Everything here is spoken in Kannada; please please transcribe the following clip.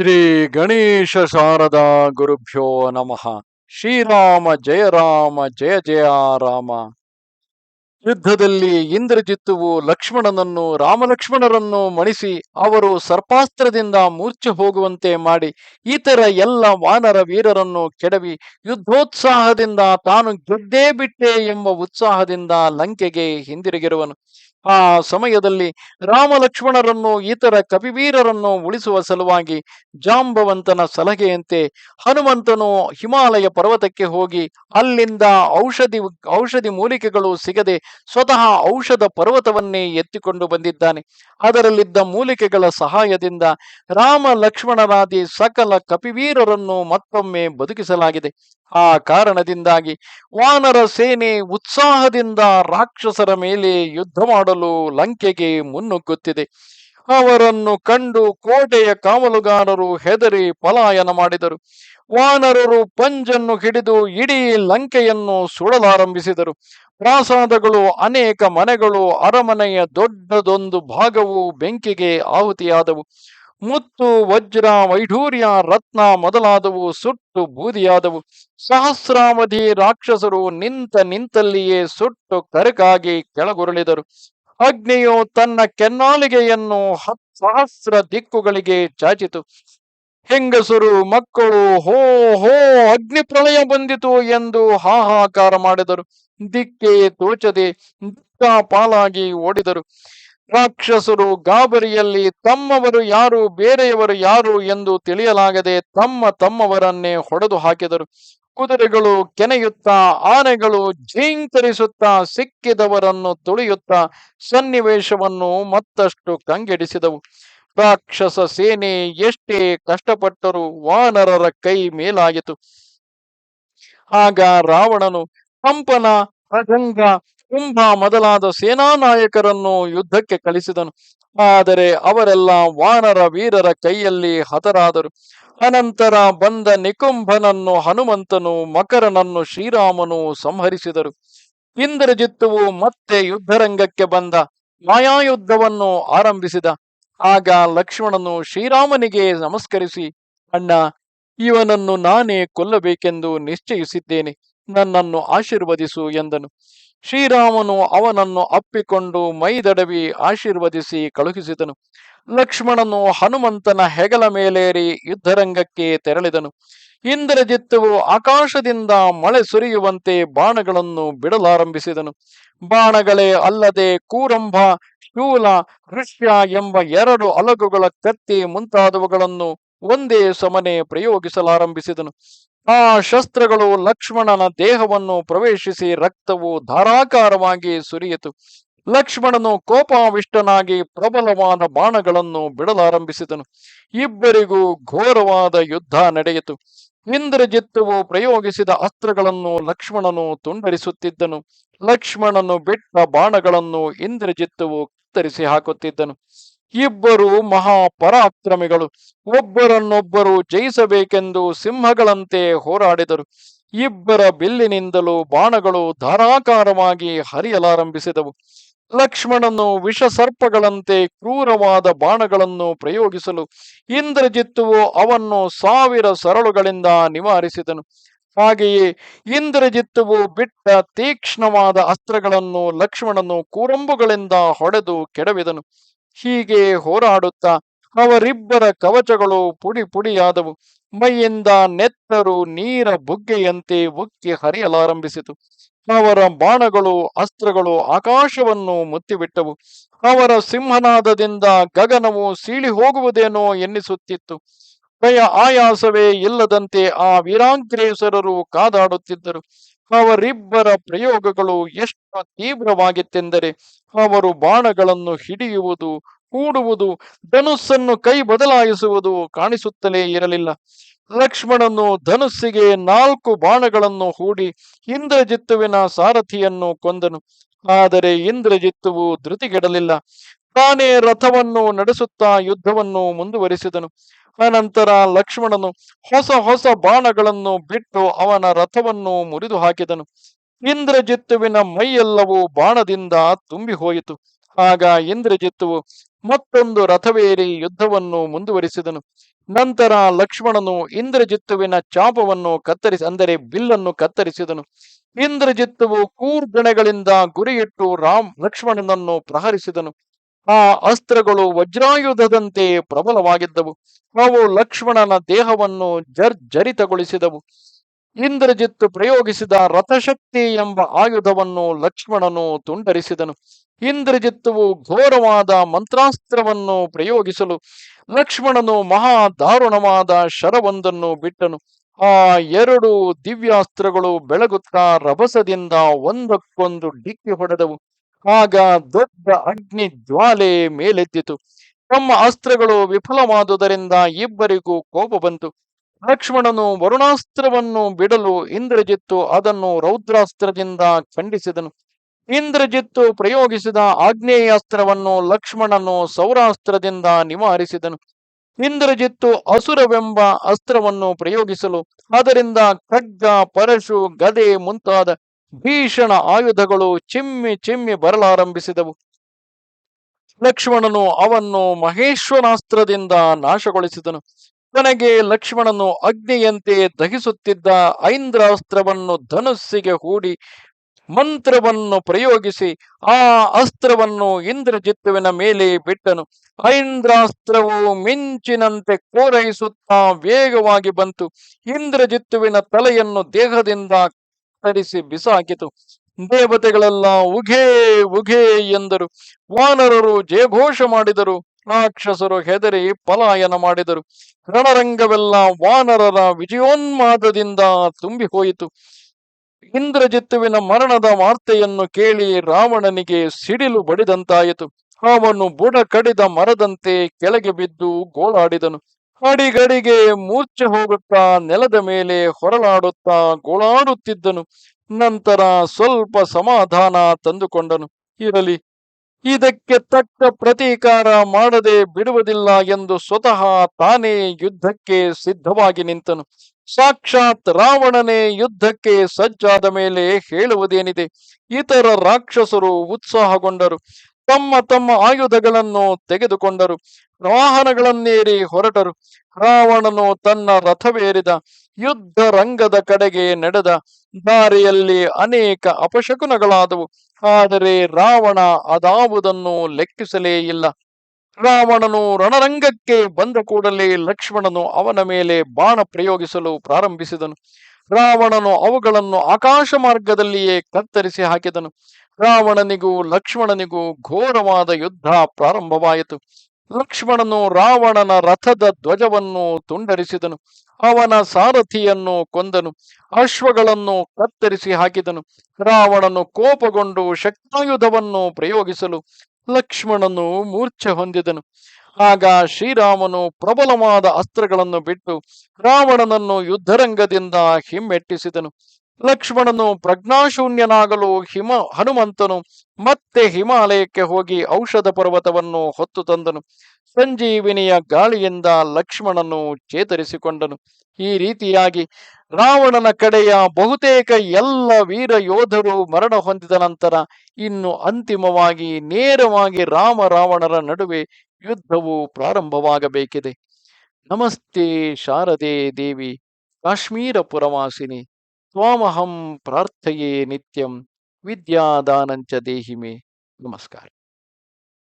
ಶ್ರೀ ಗಣೇಶ ಶಾರದಾ ಗುರುಭ್ಯೋ ನಮಃ. ಶ್ರೀರಾಮ ಜಯ ರಾಮ ಜಯ ಜಯ ರಾಮ. ಯುದ್ಧದಲ್ಲಿ ಇಂದ್ರಜಿತ್ತುವು ಲಕ್ಷ್ಮಣನನ್ನು ರಾಮಲಕ್ಷ್ಮಣರನ್ನು ಮಣಿಸಿ ಅವರು ಸರ್ಪಾಸ್ತ್ರದಿಂದ ಮೂರ್ಛೆ ಹೋಗುವಂತೆ ಮಾಡಿ ಇತರ ಎಲ್ಲ ವಾನರ ವೀರರನ್ನು ಕೆಡವಿ ಯುದ್ಧೋತ್ಸಾಹದಿಂದ ತಾನು ಗೆದ್ದೇ ಬಿಟ್ಟೆ ಎಂಬ ಉತ್ಸಾಹದಿಂದ ಲಂಕೆಗೆ ಹಿಂದಿರುಗಿರುವನು. ಆ ಸಮಯದಲ್ಲಿ ರಾಮ ಲಕ್ಷ್ಮಣರನ್ನು ಇತರ ಕಪಿವೀರರನ್ನು ಉಳಿಸುವ ಸಲುವಾಗಿ ಜಾಂಬವಂತನ ಸಲಹೆಯಂತೆ ಹನುಮಂತನು ಹಿಮಾಲಯ ಪರ್ವತಕ್ಕೆ ಹೋಗಿ ಅಲ್ಲಿಂದ ಔಷಧಿ ಔಷಧಿ ಮೂಲಿಕೆಗಳು ಸಿಗದೆ ಸ್ವತಃ ಔಷಧ ಪರ್ವತವನ್ನೇ ಎತ್ತಿಕೊಂಡು ಬಂದಿದ್ದಾನೆ. ಅದರಲ್ಲಿದ್ದ ಮೂಲಿಕೆಗಳ ಸಹಾಯದಿಂದ ರಾಮ ಲಕ್ಷ್ಮಣರಾದಿ ಸಕಲ ಕಪಿವೀರರನ್ನು ಮತ್ತೊಮ್ಮೆ ಬದುಕಿಸಲಾಗಿದೆ. ಆ ಕಾರಣದಿಂದಾಗಿ ವಾನರ ಸೇನೆ ಉತ್ಸಾಹದಿಂದ ರಾಕ್ಷಸರ ಮೇಲೆ ಯುದ್ಧ ಮಾಡಲು ಲಂಕೆಗೆ ಮುನ್ನುಗ್ಗುತ್ತಿದೆ. ಅವರನ್ನು ಕಂಡು ಕೋಟೆಯ ಕಾವಲುಗಾರರು ಹೆದರಿ ಪಲಾಯನ ಮಾಡಿದರು. ವಾನರರು ಪಂಜನ್ನು ಹಿಡಿದು ಇಡೀ ಲಂಕೆಯನ್ನು ಸುಡಲಾರಂಭಿಸಿದರು. ಪ್ರಾಸಾದಗಳು, ಅನೇಕ ಮನೆಗಳು, ಅರಮನೆಯ ದೊಡ್ಡದೊಂದು ಭಾಗವು ಬೆಂಕಿಗೆ ಆಹುತಿಯಾದವು. ಮುತ್ತು, ವಜ್ರ, ವೈಢೂರ್ಯ, ರತ್ನ ಮೊದಲಾದವು, ಸುಟ್ಟು ಬೂದಿಯಾದವು. ಸಹಸ್ರಾವಧಿ ರಾಕ್ಷಸರು ನಿಂತ ನಿಂತಲ್ಲಿಯೇ ಸುಟ್ಟು ಕರಕಾಗಿ ಕೆಳಗುರುಳಿದರು. ಅಗ್ನಿಯು ತನ್ನ ಕೆನ್ನಾಲಿಗೆಯನ್ನು ಹತ್ ಸಹಸ್ರ ದಿಕ್ಕುಗಳಿಗೆ ಚಾಚಿತು. ಹೆಂಗಸರು, ಮಕ್ಕಳು, ಹೋ ಹೋ, ಅಗ್ನಿ ಪ್ರಳಯ ಬಂದಿತು ಎಂದು ಹಾಹಾಕಾರ ಮಾಡಿದರು. ದಿಕ್ಕೆ ತೋಚದೆ ದಿಕ್ಕ ಪಾಲಾಗಿ ಓಡಿದರು. ರಾಕ್ಷಸರು ಗಾಬರಿಯಲ್ಲಿ ತಮ್ಮವರು ಯಾರು, ಬೇರೆಯವರು ಯಾರು ಎಂದು ತಿಳಿಯಲಾಗದೆ ತಮ್ಮ ತಮ್ಮವರನ್ನೇ ಹೊಡೆದು ಹಾಕಿದರು. ಕುದುರೆಗಳು ಕೆನೆಯುತ್ತಾ, ಆನೆಗಳು ಝೀಂಕರಿಸುತ್ತಾ, ಸಿಕ್ಕಿದವರನ್ನು ತುಳಿಯುತ್ತಾ ಸನ್ನಿವೇಶವನ್ನು ಮತ್ತಷ್ಟು ಕಂಗೆಡಿಸಿದವು. ರಾಕ್ಷಸ ಸೇನೆ ಎಷ್ಟೇ ಕಷ್ಟಪಟ್ಟರೂ ವಾನರರ ಕೈ ಮೇಲಾಯಿತು. ಆಗ ರಾವಣನು, ಕಂಪನ ಪ್ರಜಂಗ ಕುಂಭ ಮೊದಲಾದ ಸೇನಾ ನಾಯಕರನ್ನು ಯುದ್ಧಕ್ಕೆ ಕಳಿಸಿದನು. ಆದರೆ ಅವರೆಲ್ಲ ವಾನರ ವೀರರ ಕೈಯಲ್ಲಿ ಹತರಾದರು. ಅನಂತರ ಬಂದ ನಿಕುಂಭನನ್ನು ಹನುಮಂತನು, ಮಕರನನ್ನು ಶ್ರೀರಾಮನು ಸಂಹರಿಸಿದರು. ಇಂದ್ರಜಿತ್ತುವು ಮತ್ತೆ ಯುದ್ಧರಂಗಕ್ಕೆ ಬಂದ. ಮಾಯಾಯುದ್ಧವನ್ನು ಆರಂಭಿಸಿದ. ಆಗ ಲಕ್ಷ್ಮಣನು ಶ್ರೀರಾಮನಿಗೆ ನಮಸ್ಕರಿಸಿ, ಅಣ್ಣ, ಇವನನ್ನು ನಾನೇ ಕೊಲ್ಲಬೇಕೆಂದು ನಿಶ್ಚಯಿಸಿದ್ದೇನೆ. ನನ್ನನ್ನು ಆಶೀರ್ವದಿಸು ಎಂದನು. ಶ್ರೀರಾಮನು ಅವನನ್ನು ಅಪ್ಪಿಕೊಂಡು ಮೈದಡವಿ ಆಶೀರ್ವದಿಸಿ ಕಳುಹಿಸಿದನು. ಲಕ್ಷ್ಮಣನು ಹನುಮಂತನ ಹೆಗಲ ಮೇಲೇರಿ ಯುದ್ಧರಂಗಕ್ಕೆ ತೆರಳಿದನು. ಇಂದ್ರಜಿತ್ತುವು ಆಕಾಶದಿಂದ ಮಳೆ ಸುರಿಯುವಂತೆ ಬಾಣಗಳನ್ನು ಬಿಡಲಾರಂಭಿಸಿದನು. ಬಾಣಗಳೇ ಅಲ್ಲದೆ ಕೂರಂಭ, ಶೂಲ ಋಷ್ಯ ಎಂಬ ಎರಡು ಅಲಗುಗಳ ಕತ್ತಿ ಮುಂತಾದವುಗಳನ್ನು ಒಂದೇ ಸಮನೆ ಪ್ರಯೋಗಿಸಲಾರಂಭಿಸಿದನು. ಆ ಶಸ್ತ್ರಗಳು ಲಕ್ಷ್ಮಣನ ದೇಹವನ್ನು ಪ್ರವೇಶಿಸಿ ರಕ್ತವು ಧಾರಾಕಾರವಾಗಿ ಸುರಿಯಿತು. ಲಕ್ಷ್ಮಣನು ಕೋಪಾವಿಷ್ಟನಾಗಿ ಪ್ರಬಲವಾದ ಬಾಣಗಳನ್ನು ಬಿಡಲಾರಂಭಿಸಿದನು. ಇಬ್ಬರಿಗೂ ಘೋರವಾದ ಯುದ್ಧ ನಡೆಯಿತು. ಇಂದ್ರಜಿತ್ತುವು ಪ್ರಯೋಗಿಸಿದ ಅಸ್ತ್ರಗಳನ್ನು ಲಕ್ಷ್ಮಣನು ತುಂಡರಿಸುತ್ತಿದ್ದನು. ಲಕ್ಷ್ಮಣನು ಬಿಟ್ಟ ಬಾಣಗಳನ್ನು ಇಂದ್ರಜಿತ್ತುವು ಕತ್ತರಿಸಿ ಹಾಕುತ್ತಿದ್ದನು. ಇಬ್ಬರು ಮಹಾಪರಾಕ್ರಮಿಗಳು. ಒಬ್ಬರನ್ನೊಬ್ಬರು ಜಯಿಸಬೇಕೆಂದು ಸಿಂಹಗಳಂತೆ ಹೋರಾಡಿದರು. ಇಬ್ಬರ ಬಿಲ್ಲಿನಿಂದಲೂ ಬಾಣಗಳು ಧಾರಾಕಾರವಾಗಿ ಹರಿಯಲಾರಂಭಿಸಿದವು. ಲಕ್ಷ್ಮಣನು ವಿಷಸರ್ಪಗಳಂತೆ ಕ್ರೂರವಾದ ಬಾಣಗಳನ್ನು ಪ್ರಯೋಗಿಸಲು ಇಂದ್ರಜಿತ್ತುವು ಅವನ್ನು ಸಾವಿರ ಸರಳುಗಳಿಂದ ನಿವಾರಿಸಿದನು. ಹಾಗೆಯೇ ಇಂದ್ರಜಿತ್ತುವು ಬಿಟ್ಟ ತೀಕ್ಷ್ಣವಾದ ಅಸ್ತ್ರಗಳನ್ನು ಲಕ್ಷ್ಮಣನು ಕೂರಂಬುಗಳಿಂದ ಹೊಡೆದು ಕೆಡವಿದನು. ಹೀಗೆ ಹೋರಾಡುತ್ತಾ ಅವರಿಬ್ಬರ ಕವಚಗಳು ಪುಡಿ ಪುಡಿಯಾದವು. ಮೈಯಿಂದ ನೆತ್ತರು ನೀರ ಬುಗ್ಗೆಯಂತೆ ಉಕ್ಕಿ ಹರಿಯಲಾರಂಭಿಸಿತು. ಅವರ ಬಾಣಗಳು, ಅಸ್ತ್ರಗಳು ಆಕಾಶವನ್ನು ಮುತ್ತಿಬಿಟ್ಟವು. ಅವರ ಸಿಂಹನಾದದಿಂದ ಗಗನವು ಸೀಳಿ ಹೋಗುವುದೇನೋ ಎನ್ನಿಸುತ್ತಿತ್ತು. ಭಯ ಆಯಾಸವೇ ಇಲ್ಲದಂತೆ ಆ ವೀರಾಂಗ್ರೇಸರರು ಕಾದಾಡುತ್ತಿದ್ದರು. ಅವರಿಬ್ಬರ ಪ್ರಯೋಗಗಳು ಎಷ್ಟು ತೀವ್ರವಾಗಿತ್ತೆಂದರೆ ಅವರು ಬಾಣಗಳನ್ನು ಹಿಡಿಯುವುದು ಕೂಡುವುದು ಧನುಸ್ಸನ್ನು ಕೈ ಬದಲಾಯಿಸುವುದು ಕಾಣಿಸುತ್ತಲೇ ಇರಲಿಲ್ಲ. ಲಕ್ಷ್ಮಣನು ಧನುಸ್ಸಿಗೆ ನಾಲ್ಕು ಬಾಣಗಳನ್ನು ಹೂಡಿ ಇಂದ್ರಜಿತ್ತುವಿನ ಸಾರಥಿಯನ್ನು ಕೊಂದನು. ಆದರೆ ಇಂದ್ರಜಿತ್ತುವು ಧೃತಿಗೆಡಲಿಲ್ಲ. ತಾನೇ ರಥವನ್ನು ನಡೆಸುತ್ತಾ ಯುದ್ಧವನ್ನು ಮುಂದುವರಿಸಿದನು. ಅನಂತರ ಲಕ್ಷ್ಮಣನು ಹೊಸ ಹೊಸ ಬಾಣಗಳನ್ನು ಬಿಟ್ಟು ಅವನ ರಥವನ್ನು ಮುರಿದು ಹಾಕಿದನು ಇಂದ್ರಜಿತ್ತುವಿನ ಮೈಯೆಲ್ಲವೂ ಬಾಣದಿಂದ ತುಂಬಿ ಹೋಯಿತು ಆಗ ಇಂದ್ರಜಿತ್ತುವು ಮತ್ತೊಂದು ರಥವೇರಿ ಯುದ್ಧವನ್ನು ಮುಂದುವರಿಸಿದನು. ನಂತರ ಲಕ್ಷ್ಮಣನು ಇಂದ್ರಜಿತ್ತುವಿನ ಚಾಪವನ್ನು ಕತ್ತರಿಸಿ, ಅಂದರೆ ಬಿಲ್ಲನ್ನು ಕತ್ತರಿಸಿದನು. ಇಂದ್ರಜಿತ್ತುವು ಕೂರ್ಗಣೆಗಳಿಂದ ಗುರಿಯಿಟ್ಟು ರಾಮ್ ಲಕ್ಷ್ಮಣನನ್ನು ಪ್ರಹರಿಸಿದನು. ಆ ಅಸ್ತ್ರಗಳು ವಜ್ರಾಯುಧದಂತೆ ಪ್ರಬಲವಾಗಿದ್ದವು. ಅವು ಲಕ್ಷ್ಮಣನ ದೇಹವನ್ನು ಜರ್ಜರಿತಗೊಳಿಸಿದವು. ಇಂದ್ರಜಿತ್ತು ಪ್ರಯೋಗಿಸಿದ ರಥಶಕ್ತಿ ಎಂಬ ಆಯುಧವನ್ನು ಲಕ್ಷ್ಮಣನು ತುಂಡರಿಸಿದನು. ಇಂದ್ರಜಿತ್ತುವು ಘೋರವಾದ ಮಂತ್ರಾಸ್ತ್ರವನ್ನು ಪ್ರಯೋಗಿಸಲು ಲಕ್ಷ್ಮಣನು ಮಹಾ ದಾರುಣವಾದ ಶರವೊಂದನ್ನು ಬಿಟ್ಟನು. ಆ ಎರಡು ದಿವ್ಯಾಸ್ತ್ರಗಳು ಬೆಳಗುತ್ತಾ ರಭಸದಿಂದ ಒಂದಕ್ಕೊಂದು ಡಿಕ್ಕಿ ಹೊಡೆದವು. ಆಗ ದೊಡ್ಡ ಅಗ್ನಿ ಜ್ವಾಲೆ ಮೇಲೆದ್ದಿತು ತಮ್ಮ ಅಸ್ತ್ರಗಳು ವಿಫಲವಾದುದರಿಂದ ಇಬ್ಬರಿಗೂ ಕೋಪ ಬಂತು. ಲಕ್ಷ್ಮಣನು ವರುಣಾಸ್ತ್ರವನ್ನು ಬಿಡಲು ಇಂದ್ರಜಿತ್ತು ಅದನ್ನು ರೌದ್ರಾಸ್ತ್ರದಿಂದ ಖಂಡಿಸಿದನು. ಇಂದ್ರಜಿತ್ತು ಪ್ರಯೋಗಿಸಿದ ಆಗ್ನೇಯಾಸ್ತ್ರವನ್ನು ಲಕ್ಷ್ಮಣನು ಸೌರಾಸ್ತ್ರದಿಂದ ನಿವಾರಿಸಿದನು. ಇಂದ್ರಜಿತ್ತು ಅಸುರವೆಂಬ ಅಸ್ತ್ರವನ್ನು ಪ್ರಯೋಗಿಸಲು, ಅದರಿಂದ ಖಡ್ಗ, ಪರಶು, ಗದೆ ಮುಂತಾದ ಭೀಷಣ ಆಯುಧಗಳು ಚಿಮ್ಮಿ ಚಿಮ್ಮಿ ಬರಲಾರಂಭಿಸಿದವು. ಲಕ್ಷ್ಮಣನು ಅವನ್ನು ಮಹೇಶ್ವರಾಸ್ತ್ರದಿಂದ ನಾಶಗೊಳಿಸಿದನು. ಕೊನೆಗೆ ಲಕ್ಷ್ಮಣನು ಅಗ್ನಿಯಂತೆ ದಹಿಸುತ್ತಿದ್ದ ಐಂದ್ರಾಸ್ತ್ರವನ್ನು ಧನುಸ್ಸಿಗೆ ಹೂಡಿ ಮಂತ್ರವನ್ನು ಪ್ರಯೋಗಿಸಿ ಆ ಅಸ್ತ್ರವನ್ನು ಇಂದ್ರಜಿತ್ತುವಿನ ಮೇಲೆ ಬಿಟ್ಟನು. ಐಂದ್ರಾಸ್ತ್ರವು ಮಿಂಚಿನಂತೆ ಕೋರೈಸುತ್ತಾ ವೇಗವಾಗಿ ಬಂತು. ಇಂದ್ರಜಿತ್ತುವಿನ ತಲೆಯನ್ನು ದೇಹದಿಂದ ಕತ್ತರಿಸಿ ಬಿಸಾಕಿತು. ದೇವತೆಗಳೆಲ್ಲ ಉಘೇ ಉಘೇ ಎಂದರು. ವಾನರರು ಜಯಘೋಷ ಮಾಡಿದರು. ರಾಕ್ಷಸರು ಹೆದರಿ ಪಲಾಯನ ಮಾಡಿದರು. ರಣರಂಗವೆಲ್ಲ ವಾನರರ ವಿಜಯೋನ್ಮಾದದಿಂದ ತುಂಬಿ ಹೋಯಿತು ಇಂದ್ರಜಿತ್ತುವಿನ ಮರಣದ ವಾರ್ತೆಯನ್ನು ಕೇಳಿ ರಾವಣನಿಗೆ ಸಿಡಿಲು ಬಡಿದಂತಾಯಿತು. ಅವನು ಬುಡ ಕಡಿದ ಮರದಂತೆ ಕೆಳಗೆ ಬಿದ್ದು ಗೋಳಾಡಿದನು. ಅಡಿಗಡಿಗೆ ಮೂರ್ಛೆ ಹೋಗುತ್ತಾ ನೆಲದ ಮೇಲೆ ಹೊರಳಾಡುತ್ತಾ ಗೋಳಾಡುತ್ತಿದ್ದನು. ನಂತರ ಸ್ವಲ್ಪ ಸಮಾಧಾನ ತಂದುಕೊಂಡನು. ಇರಲಿ, ಇದಕ್ಕೆ ತಕ್ಕ ಪ್ರತೀಕಾರ ಮಾಡದೆ ಬಿಡುವುದಿಲ್ಲ ಎಂದು ಸ್ವತಃ ತಾನೇ ಯುದ್ಧಕ್ಕೆ ಸಿದ್ಧವಾಗಿ ನಿಂತನು. ಸಾಕ್ಷಾತ್ ರಾವಣನೇ ಯುದ್ಧಕ್ಕೆ ಸಜ್ಜಾದ ಮೇಲೆ ಹೇಳುವುದೇನಿದೆ? ಇತರ ರಾಕ್ಷಸರು ಉತ್ಸಾಹಗೊಂಡರು. ತಮ್ಮ ತಮ್ಮ ಆಯುಧಗಳನ್ನು ತೆಗೆದುಕೊಂಡರು. ವಾಹನಗಳನ್ನೇರಿ ಹೊರಟರು. ರಾವಣನು ತನ್ನ ರಥವೇರಿದ ಯುದ್ಧ ರಂಗದ ಕಡೆಗೆ ನಡೆದ ದಾರಿಯಲ್ಲಿ ಅನೇಕ ಅಪಶಕುನಗಳಾದವು. ಆದರೆ ರಾವಣ ಅದಾವುದನ್ನು ಲೆಕ್ಕಿಸಲೇ ಇಲ್ಲ. ರಾವಣನು ರಣರಂಗಕ್ಕೆ ಬಂದ ಕೂಡಲೇ ಲಕ್ಷ್ಮಣನು ಅವನ ಮೇಲೆ ಬಾಣ ಪ್ರಯೋಗಿಸಲು ಪ್ರಾರಂಭಿಸಿದನು. ರಾವಣನು ಅವುಗಳನ್ನು ಆಕಾಶ ಮಾರ್ಗದಲ್ಲಿಯೇ ಕತ್ತರಿಸಿ ಹಾಕಿದನು. ರಾವಣನಿಗೂ ಲಕ್ಷ್ಮಣನಿಗೂ ಘೋರವಾದ ಯುದ್ಧ ಪ್ರಾರಂಭವಾಯಿತು. ಲಕ್ಷ್ಮಣನು ರಾವಣನ ರಥದ ಧ್ವಜವನ್ನು ತುಂಡರಿಸಿದನು. ಅವನ ಸಾರಥಿಯನ್ನು ಕೊಂದನು. ಅಶ್ವಗಳನ್ನು ಕತ್ತರಿಸಿ ಹಾಕಿದನು. ರಾವಣನು ಕೋಪಗೊಂಡು ಶಕ್ತಾಯುಧವನ್ನು ಪ್ರಯೋಗಿಸಲು ಲಕ್ಷ್ಮಣನು ಮೂರ್ಛೆ ಹೊಂದಿದನು. ಆಗ ಶ್ರೀರಾಮನು ಪ್ರಬಲವಾದ ಅಸ್ತ್ರಗಳನ್ನು ಬಿಟ್ಟು ರಾವಣನನ್ನು ಯುದ್ಧರಂಗದಿಂದ ಹಿಮ್ಮೆಟ್ಟಿಸಿದನು. ಲಕ್ಷ್ಮಣನು ಪ್ರಜ್ಞಾಶೂನ್ಯನಾಗಲು ಹಿಮ ಹನುಮಂತನು ಮತ್ತೆ ಹಿಮಾಲಯಕ್ಕೆ ಹೋಗಿ ಔಷಧ ಪರ್ವತವನ್ನು ಹೊತ್ತು ತಂದನು. ಸಂಜೀವಿನಿಯ ಗಾಳಿಯಿಂದ ಲಕ್ಷ್ಮಣನು ಚೇತರಿಸಿಕೊಂಡನು. ಈ ರೀತಿಯಾಗಿ ರಾವಣನ ಕಡೆಯ ಬಹುತೇಕ ಎಲ್ಲ ವೀರ ಯೋಧರು ಮರಣ ಹೊಂದಿದ ನಂತರ ಇನ್ನು ಅಂತಿಮವಾಗಿ ನೇರವಾಗಿ ರಾಮ ರಾವಣರ ನಡುವೆ ಯುದ್ಧವು ಪ್ರಾರಂಭವಾಗಬೇಕಿದೆ. ನಮಸ್ತೆ ಶಾರದೆ ದೇವಿ ಕಾಶ್ಮೀರ ಪುರವಾಸಿನಿ ತ್ವಾಮಹಂ ಪ್ರಾರ್ಥಯೇ ನಿತ್ಯಂ ವಿದ್ಯಾದಾನಂಚ ದೇಹಿಮೆ. ನಮಸ್ಕಾರ.